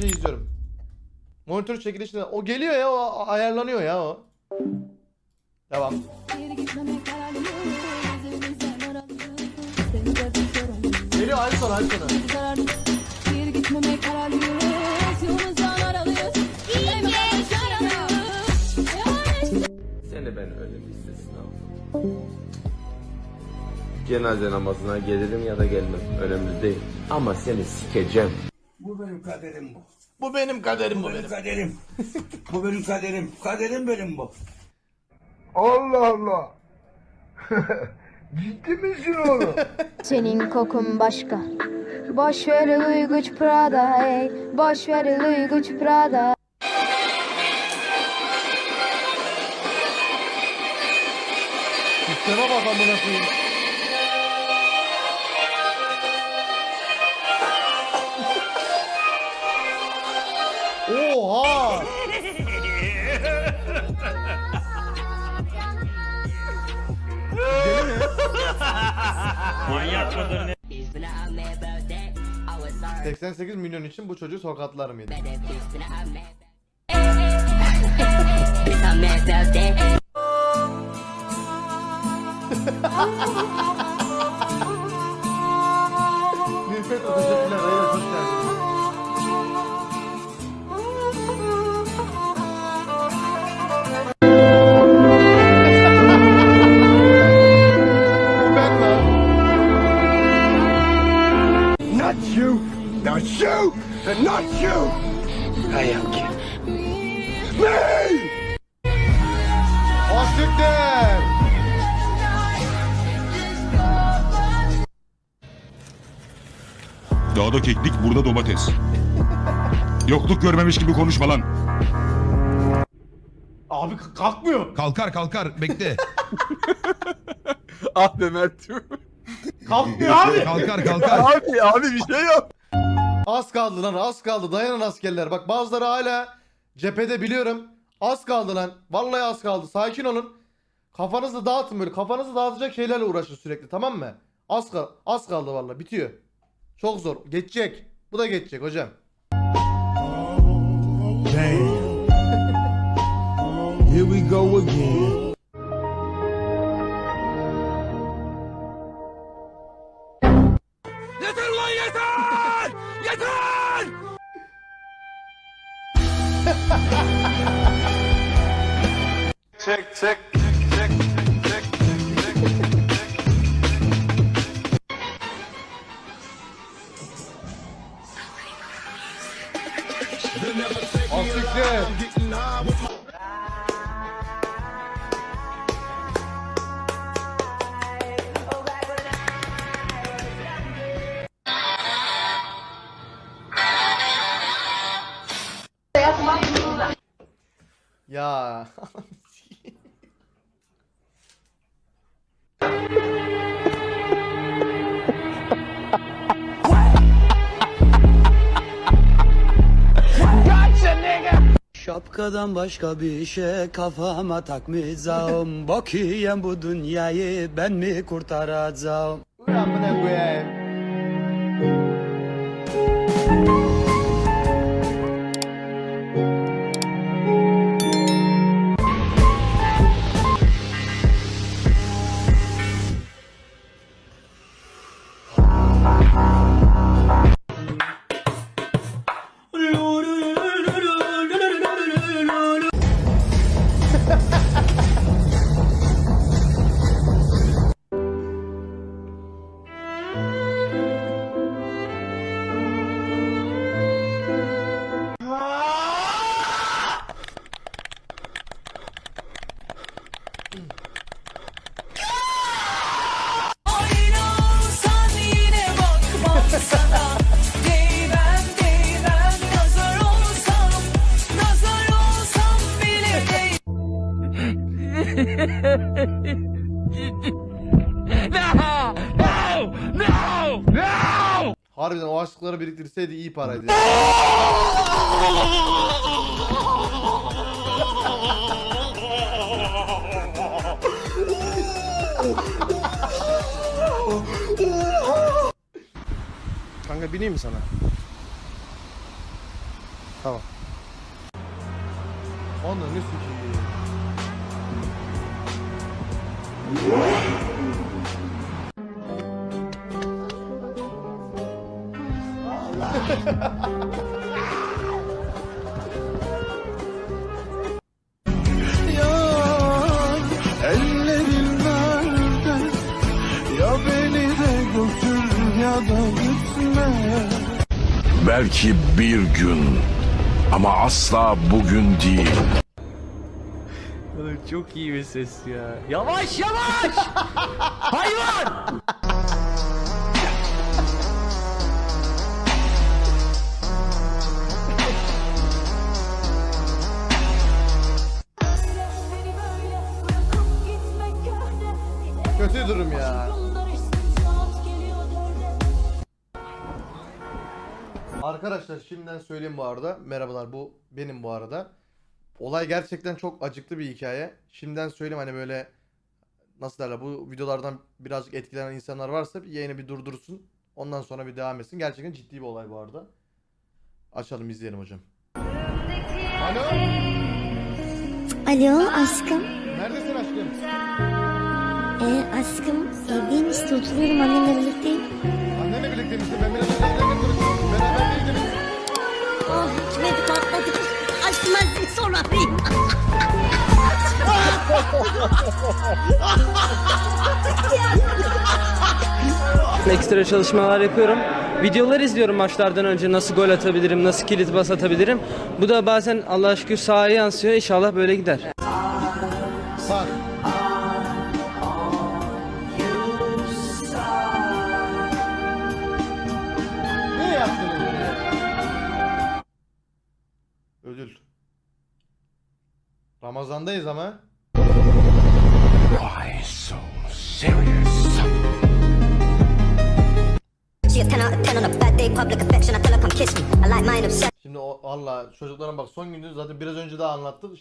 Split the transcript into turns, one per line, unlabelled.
önce izliyorum. Monitör çekilişinde o geliyor ya o ayarlanıyor ya o. Devam. Geliyor ay sonu ay sonu.
Seni ben öyle bir istisna Cenaze namazına gelirim ya da gelmem. Önemli değil. Ama seni sikeceğim.
Bu benim kaderim bu.
Bu benim kaderim bu
Benim
benim.
kaderim. bu benim kaderim. Kaderim benim bu.
Allah Allah. Ciddi misin oğlum?
Senin kokun başka. Boş ver Louis Gucci Prada hey. Boş ver Louis Gucci Prada.
Sisteme bak amına koyayım. Oha!
I was sorry
88 milyon için bu çocuğu sokaklar mıydı?
Dağda keklik, burada domates. Yokluk görmemiş gibi konuşma lan.
Abi kalkmıyor.
Kalkar kalkar bekle.
ah be Mert.
Kalkmıyor abi.
Kalkar kalkar.
abi abi bir şey yok.
Az kaldı lan az kaldı. Dayanın askerler. Bak bazıları hala cephede biliyorum. Az kaldı lan. Vallahi az kaldı. Sakin olun. Kafanızı dağıtın böyle. Kafanızı dağıtacak şeylerle uğraşın sürekli tamam mı? Az, kal az kaldı vallahi bitiyor. Çok zor. Geçecek. Bu da geçecek hocam.
Here we go again.
Yeter lan yeter! Yeter!
Asiktir. Ya.
Şapkadan başka bir şey kafama takmayacağım. Bakayım bu dünyayı ben mi kurtaracağım?
Ulan bu ne bu ya? Harbiden o aşkları biriktirseydi iyi paraydı.
Kanka bineyim mi sana?
Tamam. Onu ne
Belki bir gün ama asla bugün değil.
Çok iyi bir ses ya. Yavaş yavaş! Hayvan!
Kötü durum ya. Arkadaşlar şimdiden söyleyeyim bu arada. Merhabalar bu benim bu arada. Olay gerçekten çok acıklı bir hikaye. Şimdiden söyleyeyim hani böyle nasıl derler bu videolardan birazcık etkilenen insanlar varsa bir yayını bir durdursun. Ondan sonra bir devam etsin. Gerçekten ciddi bir olay bu arada. Açalım izleyelim hocam. Alo.
Alo aşkım.
Neredesin aşkım?
Ee, aşkım evdeyim işte oturuyorum annemle birlikteyim.
Annenle birlikte misin? Ben biraz
Ekstra çalışmalar yapıyorum. Videolar izliyorum maçlardan önce nasıl gol atabilirim, nasıl kilit bas atabilirim. Bu da bazen Allah'a şükür sahaya yansıyor. İnşallah böyle gider.
Bak. Ne yaptınız bunu ya? Ödül. Ramazandayız ama.
Why so serious?
She a 10 out of 10 on a bad day, public affection. I tell her come kiss me. I like mine obsessed.
Şimdi o valla çocuklara bak son gündür zaten biraz önce daha anlattık.